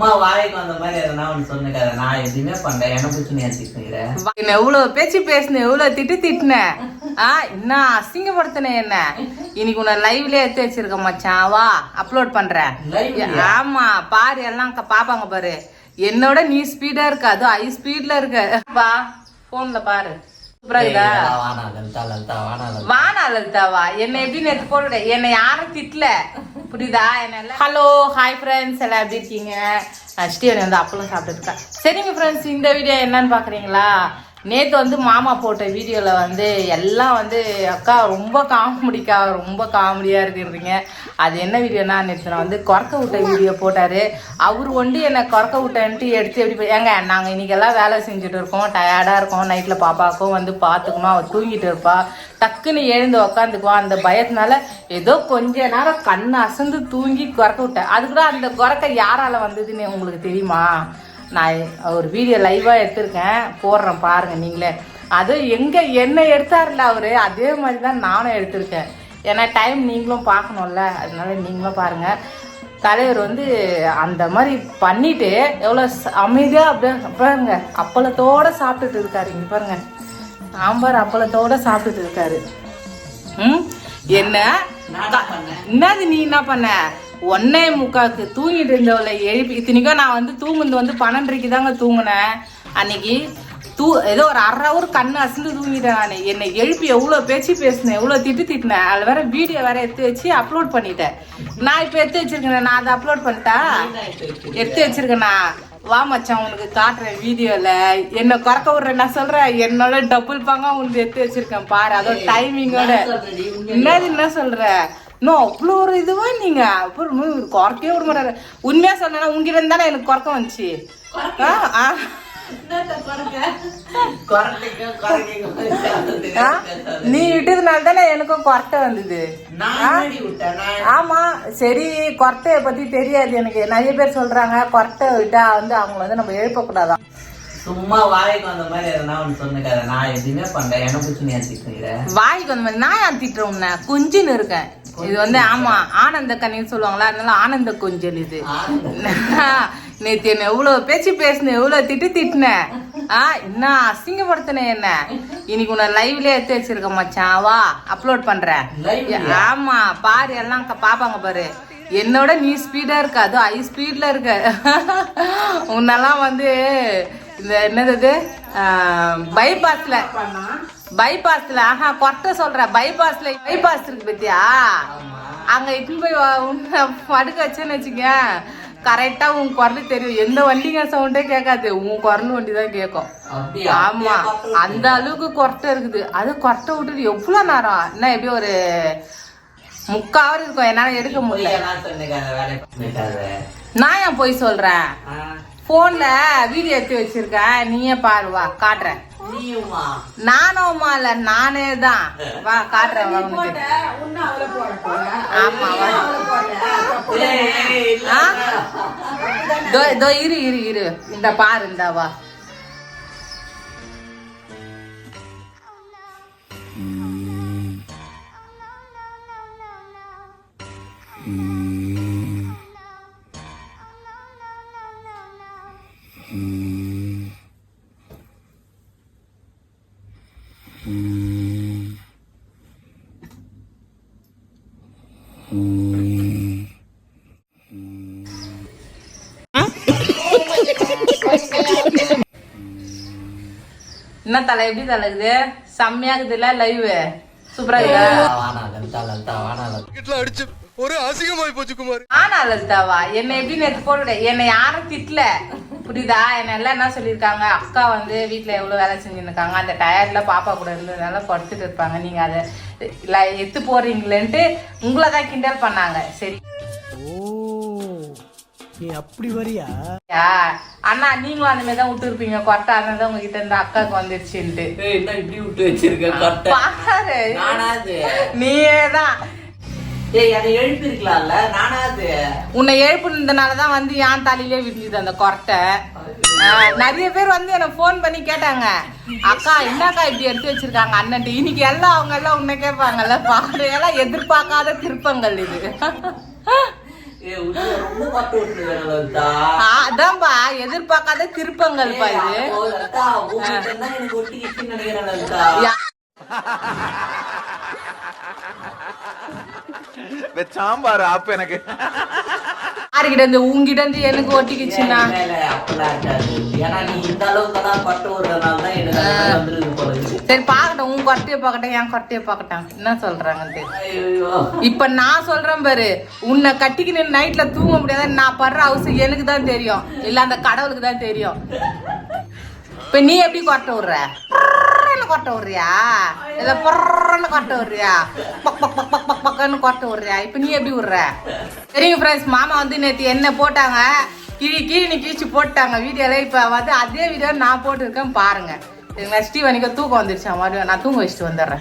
அம்மா வாய்க்கு வந்த மாதிரி எதனா ஒன்று சொன்னுக்காத நான் எதுவுமே பண்றேன் என்ன பிடிச்சி நீ வச்சுக்கிறேன் என்ன எவ்வளவு பேச்சு பேசுன எவ்வளவு திட்டு திட்டின. ஆ என்ன அசிங்கப்படுத்தின என்ன? இன்னைக்கு உன்னை லைவ்ல எடுத்து வச்சிருக்க மச்சான். வா அப்லோட் பண்றேன்? ஆமா பாரு எல்லாம் பாப்பாங்க பாரு. என்னோட நீ ஸ்பீடா இருக்க அதுவும் ஹை ஸ்பீட்ல இருக்க. வா போன்ல பாரு. வானா லலிதா லலிதா வானா லலிதா. வானா லலிதாவா? என்னை எப்படி நேற்று போட்டுட என்னை யாரும் திட்டல. புரியுதா? என்ன ஹலோ ஹாய் ஃப்ரெண்ட்ஸ் எல்லாம் எப்படி இருக்கீங்க? ஸ்டீவன் வந்து அப்பளம் சாப்பிட்டுருக்கேன் சரிங்க ஃப்ரெண்ட்ஸ் இந்த வீடியோ என்னன்னு பார்க்குறீங்களா நேற்று வந்து மாமா போட்ட வீடியோவில் வந்து எல்லாம் வந்து அக்கா ரொம்ப காமெடிக்கா ரொம்ப காமெடியாக இருக்கிறீங்க. அது என்ன வீடியோனா நேற்று நான் வந்து குறக்க விட்ட வீடியோ போட்டார். அவர் ஒண்டி என்னை குறக்க விட்டன்ட்டு எடுத்து எப்படி போய்- ஏங்க நாங்கள் இன்னைக்கெல்லாம் வேலை செஞ்சுட்டு இருக்கோம். டயர்டாக இருக்கோம். நைட்டில் பாப்பாவுக்கும் வந்து பார்த்துக்குமா அவள் தூங்கிட்டு இருப்பா. டக்குன்னு எழுந்து உக்காந்துக்குவா. அந்த பயத்தினால ஏதோ கொஞ்ச நேரம் கண் அசந்து தூங்கி குறக்க விட்டேன். அது கூட அந்த குறக்க யாரால வந்ததுன்னு உங்களுக்கு தெரியுமா? நான் ஒரு வீடியோ லைவாக எடுத்திருக்கேன். போடுறேன் பாருங்க நீங்களே. அது எங்கே என்ன எடுத்தார்ல அவரு அதே மாதிரி தான் நானும் எடுத்திருக்கேன். ஏன்னா டைம் நீங்களும் பார்க்கணும்ல அதனால நீங்களும் பாருங்க. தலைவர் வந்து அந்த மாதிரி பண்ணிட்டு எவ்வளோ அமைதியாக அப்படியே பாருங்க அப்பளத்தோட சாப்பிட்டுட்டு இருக்காரு. இங்க பாருங்க சாம்பார் அப்பளத்தோட சாப்பிட்டுட்டு இருக்காரு. ம்? என்ன? என்னது நீ என்ன பண்ண? ஒன்னே முக்காக்கு தூங்கிட்டு இருந்தவளை எழுப்பி இத்தனைக்கும் நான் வந்து தூங்குனது வந்து பன்னெண்டரைக்கு தாங்க தூங்குனேன். அன்னைக்கு தூ ஏதோ ஒரு அரை ஹவர் கண்ணு அசந்து தூங்கிட்டேன் நான். என்னை எழுப்பி எவ்வளோ பேச்சு பேசினேன் எவ்வளோ திட்டு திட்டினேன். அதில் வேற வீடியோ வேற எடுத்து வச்சு அப்லோட் பண்ணிட்டேன். நான் இப்போ எடுத்து வச்சிருக்கேன் நான் அதை அப்லோட் பண்ணிட்டா? எடுத்து வச்சிருக்கேன்னா வா மச்சான் உனக்கு காட்டுறேன் வீடியோல என்ன குறக்க விடுறேன் நான் சொல்றேன். என்னோட டபுள் பங்கா உனக்கு எடுத்து வச்சிருக்கேன் பாரு அதோட டைமிங்கோட? என்னது என்ன சொல்ற? இன்னும் அவ்வளோ ஒரு இதுவா நீங்க? அப்புறம் இன்னும் குறைக்கவே விட மாட்டாரு. உண்மையா சொன்னா உங்ககிட்ட தானே எனக்கு குறைக்க வந்துச்சு? நீ விட்டதுனால தானே எனக்கும் கொரட்டை வந்தது. ஆமா சரி கொரட்டையை பத்தி தெரியாது எனக்கு. நிறைய பேர் சொல்றாங்க கொரட்டை விட்டா வந்து அவங்க வந்து நம்ம எழுப்பக்கூடாதான். சும்மா வாய்க்கு வந்த மாதிரி எதனா ஒன்று சொன்னுக்காத. நான் எதுவுமே பண்றேன் என்ன பிடிச்சி நீ வாய்க்கு வந்து மாதிரி நான் ஏன் திட்டுறேன் உன்னை. குஞ்சுன்னு இருக்கேன். இது வந்து ஆமா ஆனந்த கண்ணின்னு சொல்லுவாங்களா? அதனால ஆனந்த கொஞ்சல் இது. நேத்து என்ன எவ்வளவு பேச்சு பேசின எவ்வளவு திட்டு திட்டின. ஆ என்ன அசிங்கப்படுத்தின என்ன? இன்னைக்கு உன்னை லைவ்ல எடுத்து வச்சிருக்க மச்சான். வா அப்லோட் பண்றேன்? ஆமா பாரு எல்லாம் பாப்பாங்க பாரு. என்னோட நீ ஸ்பீடா இருக்க அதுவும் ஹை ஸ்பீட்ல இருக்க. உன்னெல்லாம் வந்து இந்த என்னது பைபாஸ்ல பைபாஸ்ல ஆஹா கொட்ட சொல்ற. பைபாஸ்ல பைபாஸ் இருக்கு பத்தியா? அங்க இட்டுன்னு போய் படுக்க வச்சேன்னு வச்சுக்க. கரெக்டா உன் குரல் தெரியும். எந்த வண்டிங்க சவுண்டே கேட்காது. உன் குரல் வண்டி தான் கேட்கும். ஆமா. அந்த அளவுக்கு கொரட்டை இருக்குது. அது கொரட்டை விட்டுட்டு எவ்வளவு நேரம்? என்ன எப்படி ஒரு முக்காவது இருக்கும். என்னால எடுக்க முடியல. நான் ஏன் போய் சொல்றேன்? போன்ல வீடியோ எடுத்து வச்சிருக்கேன் நீயே பாரு வா காட்டுறேன். நானும்மா இல்ல நானே தான். வா காட்டுறேன் வா உனக்கு. ஆமா வா? இதோ இதோ இரு இரு இரு. இந்த பாரு இந்த வா. என்ன தலை? எப்படி தலை இருக்குது? செம்மையா இருக்குதுல்ல லைவ் சூப்பரா இருக்குதா அடிச்சு ஒரு அசிங்கமாயி போச்சு குமார். ஆனா லலிதாவா? என்னை எப்படி நேற்று போட்டுட என்னை யாரும் திட்டல. புரியுதா? என்ன எல்லாம் என்ன சொல்லியிருக்காங்க? அக்கா வந்து வீட்டில் எவ்வளோ வேலை செஞ்சுருக்காங்க அந்த டயர்டில் பாப்பா கூட இருந்ததுனால படுத்துட்டு இருப்பாங்க. நீங்கள் அதை இல்லை எத்து போடுறீங்களேன்ட்டு உங்களை தான் கிண்டல் பண்ணாங்க. சரி. ஓ நீ அப்படி வரியா? அண்ணா நீங்களும் அந்த மாதிரி தான் விட்டுருப்பீங்க. கொட்டை அதனால தான் உங்ககிட்ட இருந்து அக்காவுக்கு வந்துருச்சுன்ட்டு. இப்படி விட்டு வச்சிருக்க? நீயே தான். உன்னை எழுப்புனதுனால தான் வந்து என் தலையிலே விரிஞ்சுது அந்த கொரட்டை. நிறைய பேர் வந்து எனக்கு ஃபோன் பண்ணி கேட்டாங்க. அக்கா என்னக்கா இப்படி எடுத்து வச்சிருக்காங்க? அண்ணன்ட்டு. இன்னைக்கு எல்லாம் அவங்க எல்லாம் உன்னை கேட்பாங்கல்ல. பாரு எல்லாம் எதிர்பார்க்காத திருப்பங்கள் இது. அதான்பா. எதிர்பார்க்காத திருப்பங்கள்ப்பா இது. அப்போ உங்ககிட்ட தான் எனக்கு. யாருகிட்ட இருந்து உங்ககிட்ட இருந்து எனக்கு ஒட்டிக்கிச்சுன்னா. சரி பார்க்கட்டும். உன் கொட்டையை பார்க்கட்டும் என் கொட்டையை பார்க்கட்டும். என்ன சொல்றாங்கன்ட்டு. இப்ப நான் சொல்றேன் பாரு. உன்னை கட்டிக்கின்னு நைட்ல தூங்க முடியாத நான் படுற அவசியம் எனக்கு தான் தெரியும். இல்ல அந்த கடவுளுக்கு தான் தெரியும். இப்ப நீ எப்படி கொட்டை விடுற பொறன்னு கொட்டை விடுறியா? இதை பொறன்னு கொட்டை விடுறியா? பக் பக் பக் பக் பக் பக்கன்னு கொட்டை விடுறியா? இப்போ நீ எப்படி விடுற? சரிங்க ஃப்ரெண்ட்ஸ் மாமா வந்து நேற்று என்ன போட்டாங்க? கிழி கிழி கிழிச்சு போட்டாங்க வீடியோவில் இப்போ வந்து அதே வீடியோ நான் போட்டிருக்கேன் பாருங்கள் சரிங்களா ஸ்டீவனிக்கு தூக்கம் வந்துருச்சு. மறுபடியும் நான் தூங்க வச்சுட்டு வந்துடுறேன்.